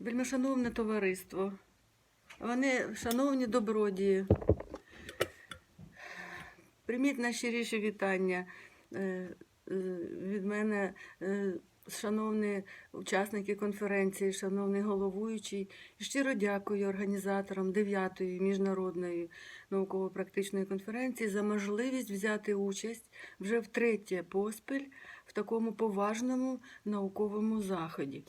Вельмишановне товариство, вони шановні добродії. Прийміть найщиріші вітання е, е, від мене, е, шановні учасники конференції, шановний головуючий. І Щиро дякую організаторам 9-ї міжнародної науково-практичної конференції за можливість взяти участь вже втретє поспіль в такому поважному науковому заході.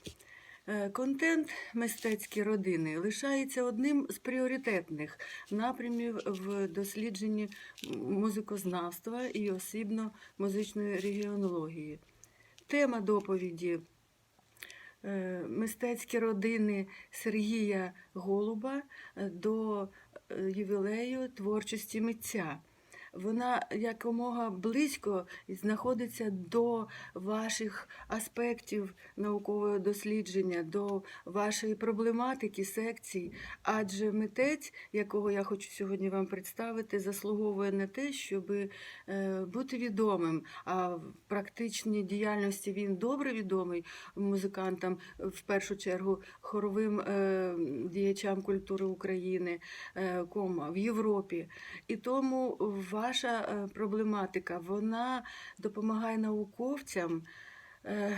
Е, Контент мистецькі родини лишається одним з пріоритетних напрямів в дослідженні музикознавства і осібно музичної регіонології. Тема доповіді е, мистецькі родини Сергія Голуба до е, ювілею творчості митця. Вона якомога близько знаходиться до ваших аспектів наукового дослідження, до вашої проблематики секцій. Адже митець, якого я хочу сьогодні вам представити, заслуговує на те, щоб бути відомим. А в практичній діяльності він добре відомий музикантам, в першу чергу хоровим е, діячам культури України, е, кома в Європі. І тому ваша е, проблематика вона допомагає науковцям е,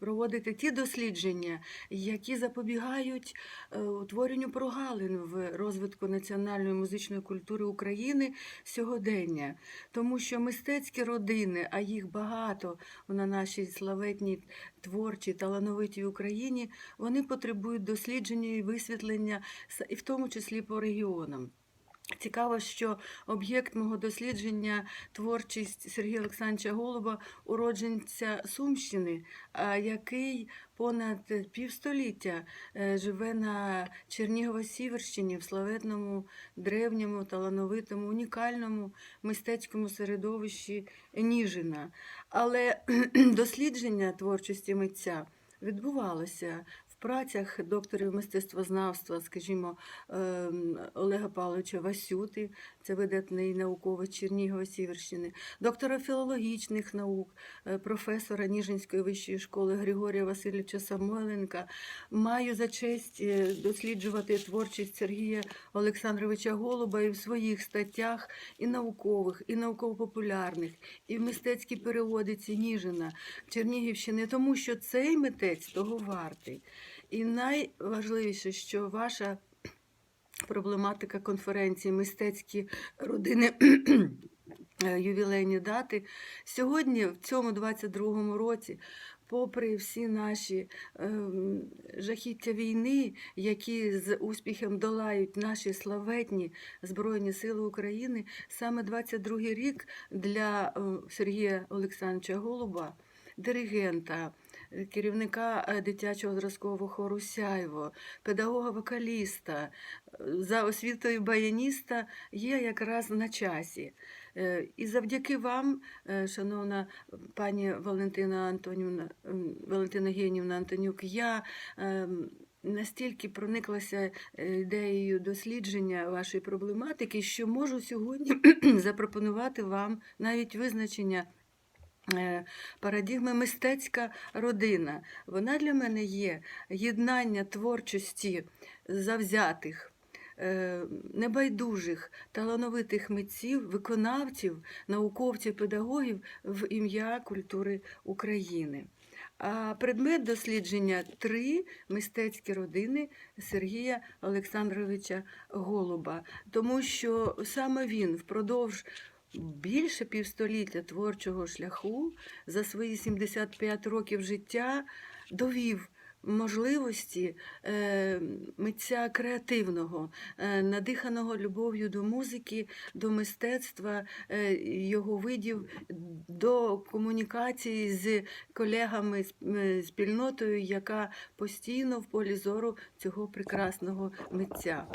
проводити ті дослідження, які запобігають е, утворенню прогалин в розвитку національної музичної культури України сьогодення. Тому що мистецькі родини, а їх багато на нашій славетній творчій талановитій Україні, вони потребують дослідження і висвітлення, і в тому числі по регіонам. Цікаво, що об'єкт мого дослідження творчість Сергія Олександровича Голуба, уродженця Сумщини, який понад півстоліття е, живе на Чернігово-Сіверщині в славетному, древньому, талановитому, унікальному мистецькому середовищі Ніжина. Але дослідження творчості митця відбувалося працях докторів мистецтвознавства, скажімо, ем, Олега Павловича Васюти, це видатний науковець Чернігова Сіверщини, доктора філологічних наук, е, професора Ніжинської вищої школи Григорія Васильовича Самойленка. Маю за честь е, досліджувати творчість Сергія Олександровича Голуба і в своїх статтях і наукових, і науково-популярних, і в мистецькій періодиці Ніжина Чернігівщини, тому що цей митець того вартий. І найважливіше, що ваша проблематика конференції мистецькі родини. Ювілейні дати сьогодні, в цьому 22-му році, попри всі наші ем, жахіття війни, які з успіхом долають наші славетні Збройні Сили України, саме 22-й рік для е, Сергія Олександровича Голуба, диригента, керівника е, дитячого зразкового хору Сяйво, педагога-вокаліста, е, за освітою баяніста є якраз на часі. Е, І завдяки вам, шановна пані Валентина Антонівна, Валентина Євгенівна Антонюк, я настільки прониклася ідеєю дослідження вашої проблематики, що можу сьогодні запропонувати вам навіть визначення. Е, Парадігми мистецька родина. Вона для мене є єднання творчості завзятих, е, небайдужих, талановитих митців, виконавців, науковців, педагогів в ім'я культури України. А предмет дослідження три мистецькі родини Сергія Олександровича Голуба, тому що саме він впродовж більше півстоліття творчого шляху за свої 75 років життя довів можливості е, митця креативного, е, надиханого любов'ю до музики, до мистецтва, е, його видів, до комунікації з колегами, з спільнотою, яка постійно в полі зору цього прекрасного митця.